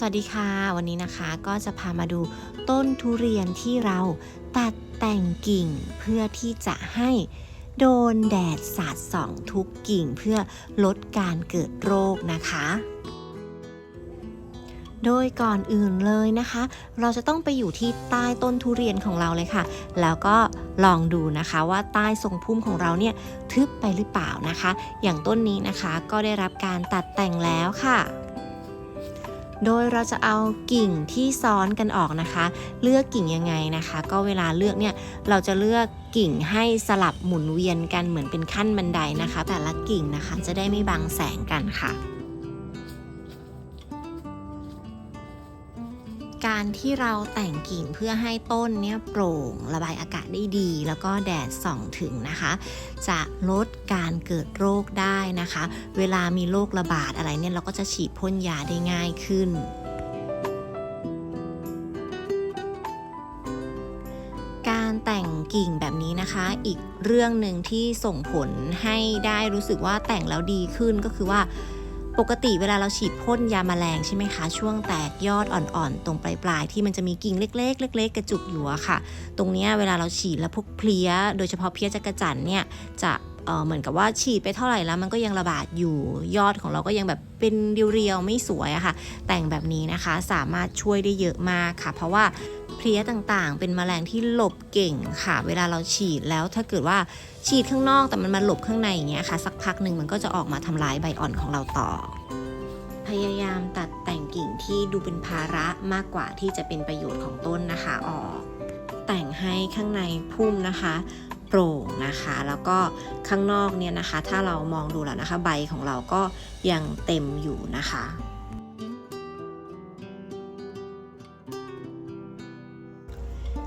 สวัสดีค่ะ วันนี้นะคะก็จะพามาดูต้นทุเรียนที่เราตัดแต่งกิ่งเพื่อที่จะให้โดนแดดสาดส่องทุกกิ่งเพื่อลดการเกิดโรคนะคะ โดยก่อนอื่นเลยนะคะ เราจะต้องไปอยู่ที่ใต้ต้นทุเรียนของเราเลยค่ะ แล้วก็ลองดูนะคะว่าใต้ทรงพุ่มของเราเนี่ยทึบไปหรือเปล่านะคะ อย่างต้นนี้นะคะก็ได้รับการตัดแต่งแล้วค่ะ โดยเราจะเอากิ่งที่ซ้อนกันออกนะคะ เลือกกิ่งยังไงนะคะ ก็เวลาเลือกเนี่ยเราจะเลือกกิ่งให้สลับหมุนเวียนกันเหมือนเป็นขั้นบันไดนะคะ แต่ละกิ่งนะคะจะได้ไม่บังแสงกันค่ะ การที่เราแต่งกิ่งเพื่อให้ต้นเนี่ยโปร่งระบายอากาศได้ดี แล้วก็แดดส่องถึงนะคะ จะลดการเกิดโรคได้นะคะ เวลามีโรคระบาดอะไรเนี่ยเราก็จะฉีดพ่นยาได้ง่ายขึ้นการแต่งกิ่งแบบนี้นะคะ อีกเรื่องหนึ่งที่ส่งผลให้ได้รู้สึกว่าแต่งแล้วดีขึ้นก็คือว่า ปกติเวลาเราฉีดพ่นยาแมลงใช่ไหมคะ ช่วงแตกยอดอ่อนๆ ตรงปลายๆ ที่มันจะมีกิ่งเล็ก ๆ เล็ก ๆ กระจุกอยู่อะค่ะ ตรงนี้เวลาเราฉีดแล้วพวกเพลี้ย โดยเฉพาะเพลี้ยจักรจั่นเนี่ยจะเเหมือนกับว่าฉีดไปเท่าไหร่แล้วมันก็ยังระบาดอยู่ยอดของเราก็ยังแบบเป็นเรียวๆไม่สวยอะค่ะ แต่งแบบนี้นะคะสามารถช่วยได้เยอะมากค่ะ เพราะว่า เพลี้ยต่างๆ เป็นแมลงที่หลบเก่งค่ะ เวลาเราฉีดแล้วถ้าเกิดว่าฉีดข้างนอกแต่มันมาหลบข้างในอย่างเงี้ยค่ะ สักพักหนึ่งมันก็จะออกมาทำลายใบอ่อนของเราต่อ พยายามตัดแต่งกิ่งที่ดูเป็นภาระมากกว่าที่จะเป็นประโยชน์ของต้นนะคะออก แต่งให้ข้างในพุ่มนะคะโปร่งนะคะ แล้วก็ข้างนอกเนี่ยนะคะ ถ้าเรามองดูแล้วนะคะ ใบของเราก็ยังเต็มอยู่นะคะ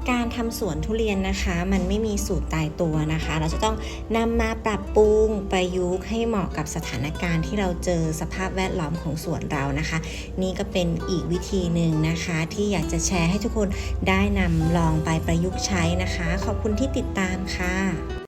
การทำสวนทุเรียนนะคะ มันไม่มีสูตรตายตัวนะคะ เราจะต้องนำมาปรับปรุงประยุกต์ให้เหมาะกับสถานการณ์ที่เราเจอสภาพแวดล้อมของสวนเรานะคะ นี่ก็เป็นอีกวิธีหนึ่งนะคะ ที่อยากจะแชร์ให้ทุกคนได้นำลองไปประยุกต์ใช้นะคะ ขอบคุณที่ติดตามค่ะ